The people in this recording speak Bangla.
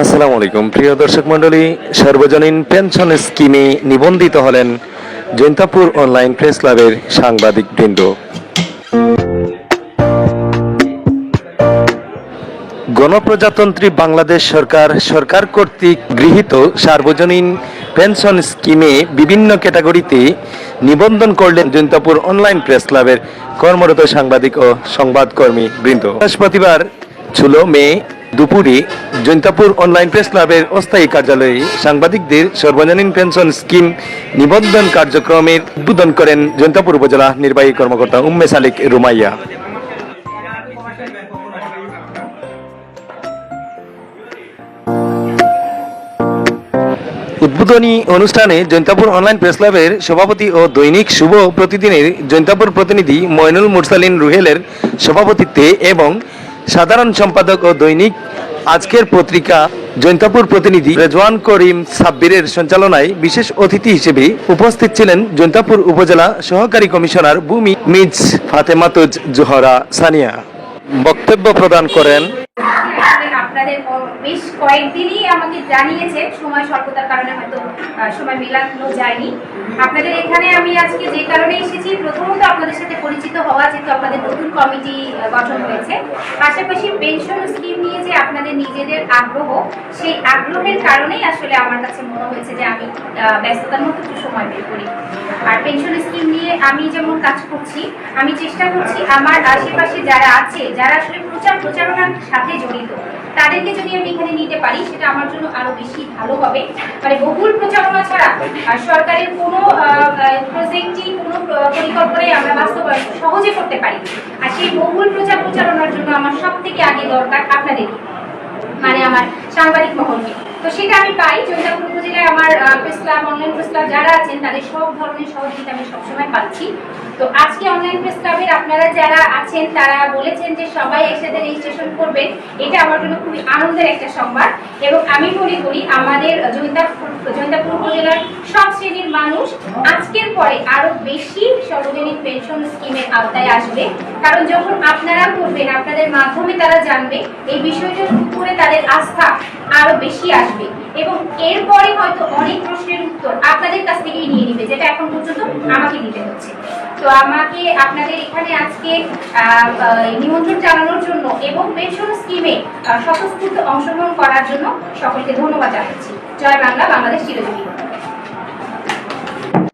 আসসালামু আলাইকুম। প্রিয় দর্শক মণ্ডলী, সার্বজনীন পেনশন স্কিমে নিবন্ধিত হলেন জৈন্তাপুর অনলাইন প্রেস ক্লাবের সাংবাদিক বৃন্দ। গণপ্রজাতন্ত্রী বাংলাদেশ সরকার সরকার কর্তৃক গৃহীত সার্বজনীন পেনশন স্কিমে বিভিন্ন ক্যাটাগরিতে নিবন্ধন করলেন জৈন্তাপুর অনলাইন প্রেস ক্লাবের কর্মরত সাংবাদিক ও সংবাদকর্মী বৃন্দ। বৃহস্পতিবার ষোলো মে দুপুরে জৈন্তাপুর অনলাইন প্রেস ক্লাবের অস্থায়ী কার্যালয়ে সাংবাদিকদের সর্বজনীন পেনশন স্কিম নিবন্ধন কার্যক্রমের উদ্বোধন করেন জৈন্তাপুর উপজেলা নির্বাহী কর্মকর্তা উম্মে সালিক রুমাইয়া। উদ্বোধনী অনুষ্ঠানে জৈন্তাপুর অনলাইন প্রেস ক্লাবের সভাপতি ও দৈনিক শুভ প্রতিদিনের জৈন্তাপুর প্রতিনিধি ময়নুল মুরসালিন রুহেলের সভাপতিত্বে এবং সাধারণ সম্পাদক ও দৈনিক আজকের পত্রিকা জৈন্তাপুর প্রতিনিধি রেজওয়ান করিম সাব্বিরের সঞ্চালনায় বিশেষ অতিথি হিসেবে উপস্থিত ছিলেন জৈন্তাপুর উপজেলা সহকারী কমিশনার ভূমি মিজ ফাতেমাতুজ জোহরা সানিয়া। বক্তব্য প্রদান করেন আপনাদের বেশ কয়েকদিনই আমাকে জানিয়েছে, সময় স্বল্পতার কারণে হয়তো সময় মেলানো যায়নি। আপনাদের এখানে আমি আজকে যে কারণে এসেছি, প্রথমত আপনাদের সাথে পরিচিত হওয়া যেহেতু আপনাদের নতুন কমিটি গঠন হয়েছে। পাশাপাশি পেনশন স্কিম নিয়ে যে আপনাদের নিজেদের আগ্রহ সেই আগ্রহের কারণেই আসলে আমার কাছে মনে হয়েছে যে আমি ব্যস্ততার মধ্যে একটু সময় বের করি। আর পেনশন স্কিম নিয়ে আমি যেমন কাজ করছি, আমি চেষ্টা করছি আমার আশেপাশে যারা আছে, যারা আসলে প্রচার প্রচারণার সাথে জড়িত, তাদেরকে যদি আমি এখানে নিতে পারি, সেটা আমার জন্য আরও বেশি ভালো হবে। মানে বহুল প্রচারণা ছাড়া সরকারের কোনো প্রজেক্টই কোনো প্র- পরিকল্পনায় আমরা বাস্তবায়ন সহজে করতে পারি আর সেই বহুল প্রচার প্রচারণার জন্য আমার সব থেকে আগে দরকার আপনাদের মানে আমার সাংবাদিক মহলকে তো সেটা আমি পাই। জৈন্তাপুর উপজেলায় আমার press club online press club যারা আছেন, তাদের সব ধরনের সহযোগিতা আমি সবসময় পাচ্ছি। তো আজকে অনলাইন প্রেস ক্লাবের আপনারা যারা আছেন, তারা বলেছেন যে সবাই একসাথে রেজিস্ট্রেশন করবেন। এটা আমার জন্য খুবই আনন্দের একটা সংবাদ। এবং আমি মনে করি আমাদের জৈন্তাপুর জৈন্তাপুর উপজেলার সব শ্রেণির মানুষ আজকের পরে আরও বেশি সর্বজনীন পেনশন স্কিমের আওতায় আসবে। কারণ যখন আপনারা করবেন, আপনাদের মাধ্যমে তারা জানবে, এই বিষয়টার উপরে তাদের আস্থা আরও বেশি আসবে। এবং এরপরে হয়তো অনেক প্রশ্নের উত্তর আপনাদের কাছ থেকেই নিয়ে নিবে, যেটা এখন পর্যন্ত আমাকে দিতে হচ্ছে। তো আমাকে আপনাদের এখানে আজকে নিমন্ত্রণ জানানোর জন্য এবং পেনশন স্কিমে স্বতঃস্ফূর্ত অংশগ্রহণ করার জন্য সকলকে ধন্যবাদ জানাচ্ছি। জয় বাংলা, বাংলাদেশ চিরজীবী।